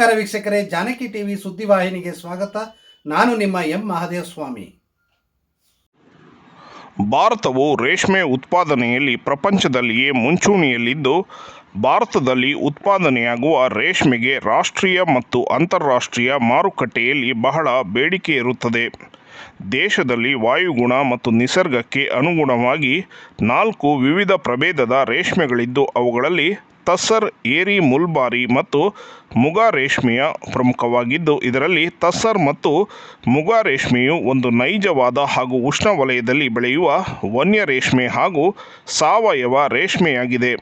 ನಮಸ್ಕಾರ ವೀಕ್ಷಕರೇ, ಜಾನಕಿ ಟಿವಿ ಸುದ್ದಿವಾಹಿನಿಗೆ ಸ್ವಾಗತ. ನಾನು ನಿಮ್ಮ ಎಂ ಮಹಾದೇವ ಸ್ವಾಮಿ ಭಾರತವು ರೇಷ್ಮೆ ಉತ್ಪಾದನೆಯಲ್ಲಿ ಪ್ರಪಂಚದಲ್ಲಿಯೇ ಮುಂಚೂಣಿಯಲ್ಲಿದ್ದು, ಭಾರತದಲ್ಲಿ ಉತ್ಪಾದನೆಯಾಗುವ ರೇಷ್ಮೆಗೆ ರಾಷ್ಟ್ರೀಯ ಮತ್ತು ಅಂತಾರಾಷ್ಟ್ರೀಯ ಮಾರುಕಟ್ಟೆಯಲ್ಲಿ ಬಹಳ ಬೇಡಿಕೆ ಇರುತ್ತದೆ. ದೇಶದಲ್ಲಿ ವಾಯುಗುಣ ಮತ್ತು ನಿಸರ್ಗಕ್ಕೆ ಅನುಗುಣವಾಗಿ ನಾಲ್ಕು ವಿವಿಧ ಪ್ರಭೇದದ ರೇಷ್ಮೆಗಳಿದ್ದು, ಅವುಗಳಲ್ಲಿ ತಸ್ಸರ್ ಏರಿ ಮುಲ್ಬಾರಿ ಮತ್ತು ಮುಗಾ ರೇಷ್ಮೆಯ ಪ್ರಮುಖವಾಗಿದ್ದು, ಇದರಲ್ಲಿ ತಸ್ಸರ್ ಮತ್ತು ಮುಗಾ ರೇಷ್ಮೆಯು ಒಂದು ನೈಜವಾದ ಹಾಗೂ ಉಷ್ಣವಲಯದಲ್ಲಿ ಬೆಳೆಯುವ ವನ್ಯ ರೇಷ್ಮೆ ಹಾಗೂ ಸಾವಯವ ರೇಷ್ಮೆಯಾಗಿದೆ.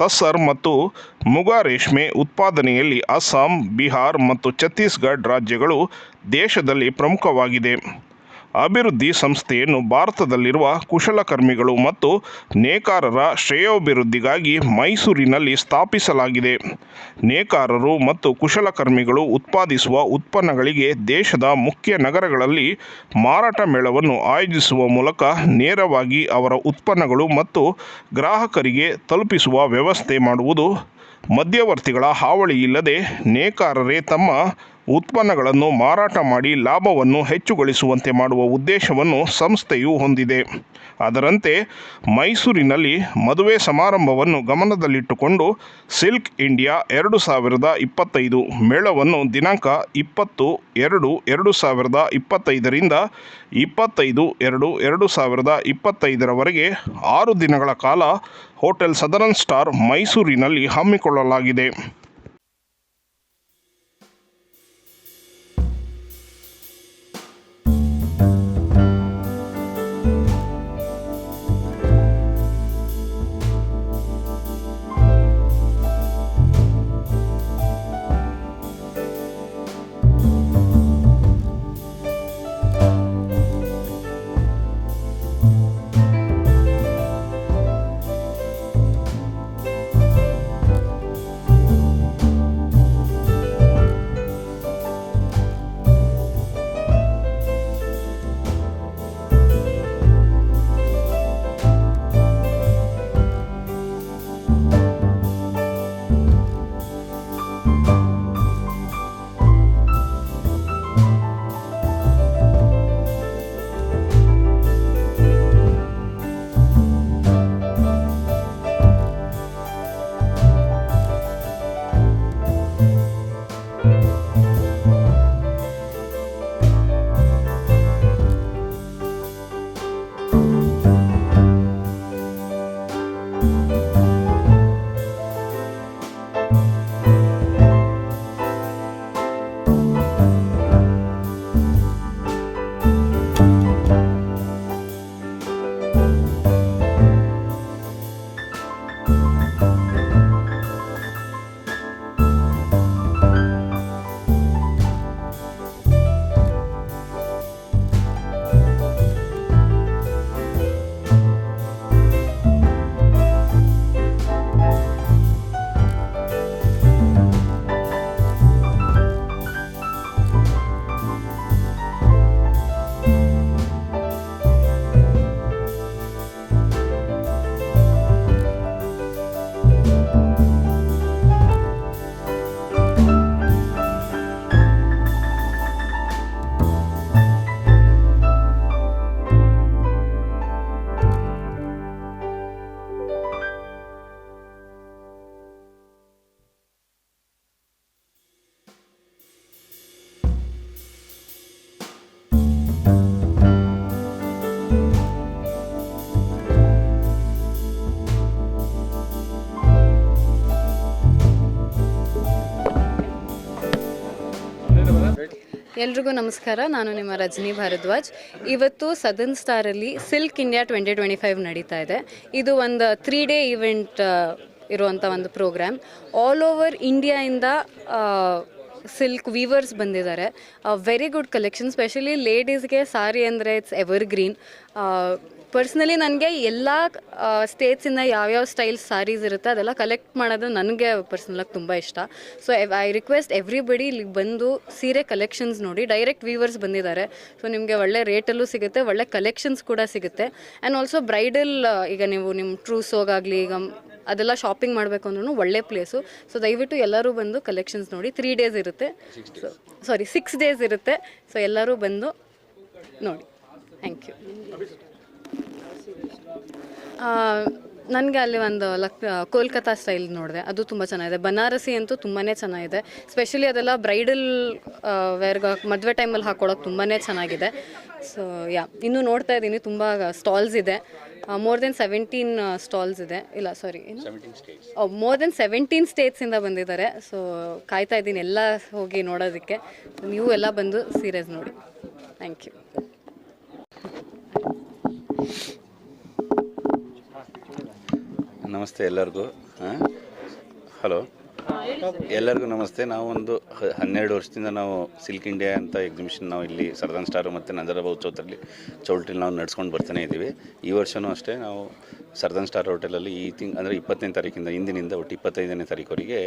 ತಸ್ಸರ್ ಮತ್ತು ಮುಗಾ ರೇಷ್ಮೆ ಉತ್ಪಾದನೆಯಲ್ಲಿ ಅಸ್ಸಾಂ, ಬಿಹಾರ್ ಮತ್ತು ಛತ್ತೀಸ್ಗಢ ರಾಜ್ಯಗಳು ದೇಶದಲ್ಲಿ ಪ್ರಮುಖವಾಗಿದೆ. ಅಭಿವೃದ್ಧಿ ಸಂಸ್ಥೆಯನ್ನು ಭಾರತದಲ್ಲಿರುವ ಕುಶಲಕರ್ಮಿಗಳು ಮತ್ತು ನೇಕಾರರ ಶ್ರೇಯೋಭಿವೃದ್ಧಿಗಾಗಿ ಮೈಸೂರಿನಲ್ಲಿ ಸ್ಥಾಪಿಸಲಾಗಿದೆ. ನೇಕಾರರು ಮತ್ತು ಕುಶಲಕರ್ಮಿಗಳು ಉತ್ಪಾದಿಸುವ ಉತ್ಪನ್ನಗಳಿಗೆ ದೇಶದ ಮುಖ್ಯ ನಗರಗಳಲ್ಲಿ ಮಾರಾಟ ಮೇಳವನ್ನು ಆಯೋಜಿಸುವ ಮೂಲಕ ನೇರವಾಗಿ ಅವರ ಉತ್ಪನ್ನಗಳು ಮತ್ತು ಗ್ರಾಹಕರಿಗೆ ತಲುಪಿಸುವ ವ್ಯವಸ್ಥೆ ಮಾಡುವುದು ಮಧ್ಯವರ್ತಿಗಳ ಹಾವಳಿ ಇಲ್ಲದೆ ನೇಕಾರರೇ ತಮ್ಮ ಉತ್ಪನ್ನಗಳನ್ನು ಮಾರಾಟ ಮಾಡಿ ಲಾಭವನ್ನು ಹೆಚ್ಚುಗೊಳಿಸುವಂತೆ ಮಾಡುವ ಉದ್ದೇಶವನ್ನು ಸಂಸ್ಥೆಯು ಹೊಂದಿದೆ. ಅದರಂತೆ, ಮೈಸೂರಿನಲ್ಲಿ ಮದುವೆ ಸಮಾರಂಭವನ್ನು ಗಮನದಲ್ಲಿಟ್ಟುಕೊಂಡು ಸಿಲ್ಕ್ ಇಂಡಿಯಾ ಎರಡು ಸಾವಿರದ ಇಪ್ಪತ್ತೈದು ಮೇಳವನ್ನು ದಿನಾಂಕ ಇಪ್ಪತ್ತು ಎರಡು ಎರಡು ಸಾವಿರದ ಇಪ್ಪತ್ತೈದರಿಂದ ಇಪ್ಪತ್ತೈದು ಎರಡು ಎರಡು ಸಾವಿರದ ಇಪ್ಪತ್ತೈದರವರೆಗೆ ಆರು ದಿನಗಳ ಕಾಲ ಹೋಟೆಲ್ ಸದರನ್ ಸ್ಟಾರ್ ಮೈಸೂರಿನಲ್ಲಿ ಹಮ್ಮಿಕೊಳ್ಳಲಾಗಿದೆ. ಎಲ್ರಿಗೂ ನಮಸ್ಕಾರ. ನಾನು ನಿಮ್ಮ ರಜನಿ ಭಾರದ್ವಾಜ್. ಇವತ್ತು southern ಸ್ಟಾರಲ್ಲಿ silk India twenty twenty five ನಡೀತಾ ಇದೆ. ಇದು ಒಂದು ತ್ರೀ ಡೇ ಇವೆಂಟ್ ಇರುವಂಥ ಒಂದು ಪ್ರೋಗ್ರಾಮ್. ಆಲ್ ಓವರ್ ಇಂಡಿಯಾಯಿಂದ ಸಿಲ್ಕ್ ವೀವರ್ಸ್ ಬಂದಿದ್ದಾರೆ. ವೆರಿ ಗುಡ್ ಕಲೆಕ್ಷನ್ ಸ್ಪೆಷಲಿ ಲೇಡೀಸ್ಗೆ ಸಾರಿ ಅಂದರೆ ಇಟ್ಸ್ ಎವರ್ ಗ್ರೀನ್ ಪರ್ಸ್ನಲಿ ನನಗೆ ಎಲ್ಲ ಸ್ಟೇಟ್ಸಿಂದ ಯಾವ್ಯಾವ ಸ್ಟೈಲ್ ಸ್ಯಾರೀಸ್ ಇರುತ್ತೆ ಅದೆಲ್ಲ ಕಲೆಕ್ಟ್ ಮಾಡೋದು ನನಗೆ ಪರ್ಸ್ನಲಾಗಿ ತುಂಬ ಇಷ್ಟ. ಸೊ ಐ ರಿಕ್ವೆಸ್ಟ್ ಎವ್ರಿಬಡಿ ಇಲ್ಲಿಗೆ ಬಂದು ಸೀರೆ ಕಲೆಕ್ಷನ್ಸ್ ನೋಡಿ ಡೈರೆಕ್ಟ್ ವೀವರ್ಸ್ ಬಂದಿದ್ದಾರೆ. ಸೊ ನಿಮಗೆ ಒಳ್ಳೆ ರೇಟಲ್ಲೂ ಸಿಗುತ್ತೆ ಒಳ್ಳೆ ಕಲೆಕ್ಷನ್ಸ್ ಕೂಡ ಸಿಗುತ್ತೆ. ಆ್ಯಂಡ್ ಆಲ್ಸೋ ಬ್ರೈಡಲ್ ಈಗ ನೀವು ನಿಮ್ಮ ಟ್ರೂಸೋಗಾಗಲಿ ಈಗ ಅದೆಲ್ಲ ಶಾಪಿಂಗ್ ಮಾಡಬೇಕು ಅಂದ್ರೂ ಒಳ್ಳೆ ಪ್ಲೇಸು ಸೊ ದಯವಿಟ್ಟು ಎಲ್ಲರೂ ಬಂದು ಕಲೆಕ್ಷನ್ಸ್ ನೋಡಿ ತ್ರೀ ಡೇಸ್ ಇರುತ್ತೆ. ಸಾರಿ ಸಿಕ್ಸ್ ಡೇಸ್ ಇರುತ್ತೆ. ಸೊ ಎಲ್ಲರೂ ಬಂದು ನೋಡಿ. ಥ್ಯಾಂಕ್ ಯು ನನಗೆ ಅಲ್ಲಿ ಒಂದು ಲಕ್ ಕೋಲ್ಕತ್ತಾ ಸ್ಟೈಲ್ ನೋಡಿದೆ. ಅದು ತುಂಬ ಚೆನ್ನಾಗಿದೆ. ಬನಾರಸಿ ಅಂತೂ ತುಂಬಾ ಚೆನ್ನಾಗಿದೆ. ಸ್ಪೆಷಲಿ ಅದೆಲ್ಲ ಬ್ರೈಡಲ್ ವೇರ್ಗೆ ಮದುವೆ ಟೈಮಲ್ಲಿ ಹಾಕೊಳ್ಳೋಕೆ ತುಂಬಾ ಚೆನ್ನಾಗಿದೆ. ಸೊ ಯಾ ಇನ್ನೂ ನೋಡ್ತಾ ಇದ್ದೀನಿ. ತುಂಬ ಸ್ಟಾಲ್ಸ್ ಇದೆ. ಮೋರ್ ದೆನ್ ಸೆವೆಂಟೀನ್ ಸ್ಟಾಲ್ಸ್ ಇದೆ. ಇಲ್ಲ ಸಾರಿ ಮೋರ್ ದೆನ್ ಸೆವೆಂಟೀನ್ ಸ್ಟೇಟ್ಸಿಂದ ಬಂದಿದ್ದಾರೆ. ಸೊ ಕಾಯ್ತಾ ಇದ್ದೀನಿ ಎಲ್ಲ ಹೋಗಿ ನೋಡೋದಕ್ಕೆ. ನೀವು ಎಲ್ಲ ಬಂದು ಸೀರಿಯಸ್ ನೋಡಿ. ಥ್ಯಾಂಕ್ ಯು ನಮಸ್ತೆ ಎಲ್ಲರಿಗೂ ಹಲೋ. ಎಲ್ಲರಿಗೂ ನಮಸ್ತೆ. ನಾವು ಒಂದು ಹನ್ನೆರಡು ವರ್ಷದಿಂದ ನಾವು ಸಿಲ್ಕ್ ಇಂಡಿಯಾ ಅಂತ ಎಕ್ಸಿಬಿಷನ್ ನಾವು ಇಲ್ಲಿ ಸರ್ದಾನ್ ಸ್ಟಾರ್ ಮತ್ತು ನಂಜರಾಬಾದ್ ಚೌತರಲ್ಲಿ ಚೌಲ್ಟ್ರಿಲಿ ನಾವು ನಡ್ಸ್ಕೊಂಡು ಬರ್ತಾನೆ ಇದ್ದೀವಿ. ಈ ವರ್ಷವೂ ಅಷ್ಟೇ ನಾವು ಸರ್ದಾನ್ ಸ್ಟಾರ್ ಹೋಟೆಲಲ್ಲಿ ಈ ತಿಂಗ್, ಅಂದರೆ ಇಪ್ಪತ್ತನೇ ತಾರೀಕಿಂದ, ಇಂದಿನಿಂದ ಒಟ್ಟು ಇಪ್ಪತ್ತೈದನೇ ತಾರೀಕುವರೆಗೆ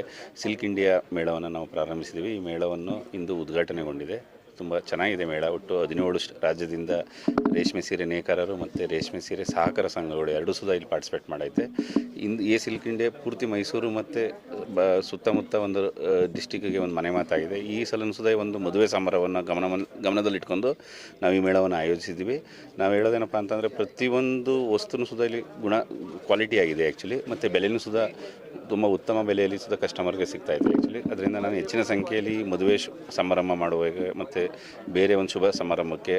ಸಿಲ್ಕ್ ಇಂಡಿಯಾ ಮೇಳವನ್ನು ನಾವು ಪ್ರಾರಂಭಿಸಿದ್ದೀವಿ. ಈ ಮೇಳವನ್ನು ಇಂದು ಉದ್ಘಾಟನೆಗೊಂಡಿದೆ. ತುಂಬ ಚೆನ್ನಾಗಿದೆ ಮೇಳ. ಒಟ್ಟು ಹದಿನೇಳು ರಾಜ್ಯದಿಂದ ರೇಷ್ಮೆ ಸೀರೆ ನೇಕಾರರು ಮತ್ತು ರೇಷ್ಮೆ ಸೀರೆ ಸಹಕಾರ ಸಂಘಗಳು ಎರಡೂ ಸುಧಾ ಇಲ್ಲಿ ಪಾರ್ಟಿಸಿಪೇಟ್ ಮಾಡೈತೆ. ಇಂದು, ಈ ಸಿಲ್ಕ್ ಇಂಡಿಯಾ, ಪೂರ್ತಿ ಮೈಸೂರು ಮತ್ತು, ಬ, ಸುತ್ತಮುತ್ತ ಒಂದು ಡಿಸ್ಟಿಕ್ಕಿಗೆ ಒಂದು ಮನೆ ಮಾತಾಗಿದೆ. ಈ ಸಲನೂ ಸುಧಾ ಒಂದು ಮದುವೆ ಸಮಾರಂಭವನ್ನು ಗಮನ ಗಮನದಲ್ಲಿಟ್ಕೊಂಡು ನಾವು ಈ ಮೇಳವನ್ನು ಆಯೋಜಿಸಿದ್ವಿ. ನಾವು ಹೇಳೋದೇನಪ್ಪ ಅಂತಂದರೆ ಪ್ರತಿಯೊಂದು ವಸ್ತುನೂ ಸುಧಾ ಇಲ್ಲಿ ಗುಣ ಕ್ವಾಲಿಟಿ ಆಗಿದೆ ಆ್ಯಕ್ಚುಲಿ ಮತ್ತು ಬೆಲೆನೂ ಸುಧಾ ತುಂಬ ಉತ್ತಮ ಬೆಲೆಯಲ್ಲಿ ಸುತ್ತ ಕಸ್ಟಮರ್ಗೆ ಸಿಗ್ತಾ ಇದೆ ಆ್ಯಕ್ಚುಲಿ ಅದರಿಂದ ನಾನು ಹೆಚ್ಚಿನ ಸಂಖ್ಯೆಯಲ್ಲಿ ಮದುವೆ ಸಮಾರಂಭ ಮಾಡುವಾಗ ಮತ್ತು ಬೇರೆ ಒಂದು ಶುಭ ಸಮಾರಂಭಕ್ಕೆ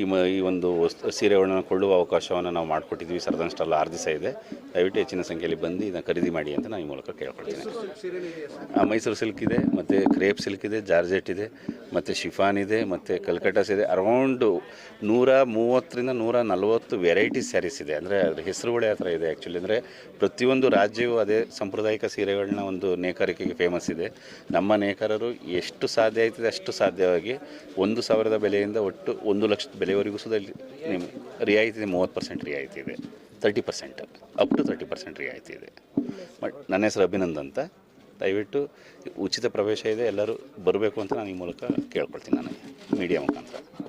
ಈ ಮ ಈ ಒಂದು ಸೀರೆಗಳನ್ನು ಕೊಳ್ಳುವ ಅವಕಾಶವನ್ನು ನಾವು ಮಾಡಿಕೊಟ್ಟಿದ್ವಿ ಸರ್ದನ್ ಸ್ಟಾಲ್ ಆರು ದಿವಸ ಇದೆ. ದಯವಿಟ್ಟು ಹೆಚ್ಚಿನ ಸಂಖ್ಯೆಯಲ್ಲಿ ಬಂದು ಇದನ್ನು ಖರೀದಿ ಮಾಡಿ ಅಂತ ನಾನು ಈ ಮೂಲಕ ಕೇಳ್ಕೊಳ್ತೀನಿ. ಮೈಸೂರು ಸಿಲ್ಕ್ ಇದೆ, ಮತ್ತು ಕ್ರೇಪ್ ಸಿಲ್ಕ್ ಇದೆ, ಜಾರ್ಜೆಟ್ ಇದೆ, ಮತ್ತು ಶಿಫಾನ್ ಇದೆ, ಮತ್ತು ಕಲ್ಕಟಾಸ್ ಇದೆ ಅರೌಂಡು ನೂರ ಮೂವತ್ತರಿಂದ ನೂರ ನಲವತ್ತು ವೆರೈಟಿ ಸ್ಯಾರೀಸ್ ಇದೆ. ಅಂದರೆ ಅದ್ರ ಹೆಸರುಗಳೇ ಆ ಥರ ಇದೆ ಆ್ಯಕ್ಚುಲಿ ಅಂದರೆ ಪ್ರತಿಯೊಂದು ರಾಜ್ಯವೂ ಅದೇ ಸಾಂಪ್ರದಾಯಿಕ ಸೀರೆಗಳನ್ನ ಒಂದು ನೇಕಾರಿಕೆಗೆ ಫೇಮಸ್ ಇದೆ. ನಮ್ಮ ನೇಕಾರರು ಎಷ್ಟು ಸಾಧ್ಯ ಆಯ್ತದೆ ಅಷ್ಟು ಸಾಧ್ಯವಾಗಿ ಒಂದು ಸಾವಿರದ ಬೆಲೆಯಿಂದ ಒಟ್ಟು ಒಂದು ಲಕ್ಷದ ಬೆಲೆವರೆಗೂ ಸುದ ರಿಯಾಯಿತಿ ಇದೆ ಮೂವತ್ತು ಪರ್ಸೆಂಟ್ ರಿಯಾಯಿತಿ ಇದೆ. Thirty percent up to thirty percent ರಿಯಾಯಿತಿ ಇದೆ. ಬಟ್ ನನ್ನ ಹೆಸರು ಅಭಿನಂದ್ ಅಂತ. ದಯವಿಟ್ಟು ಉಚಿತ ಪ್ರವೇಶ ಇದೆ. ಎಲ್ಲರೂ ಬರಬೇಕು ಅಂತ ನಾನು ಈ ಮೂಲಕ ಕೇಳ್ಕೊಳ್ತೀನಿ ನಾನು ಮೀಡಿಯಾ ಮುಖಾಂತರ.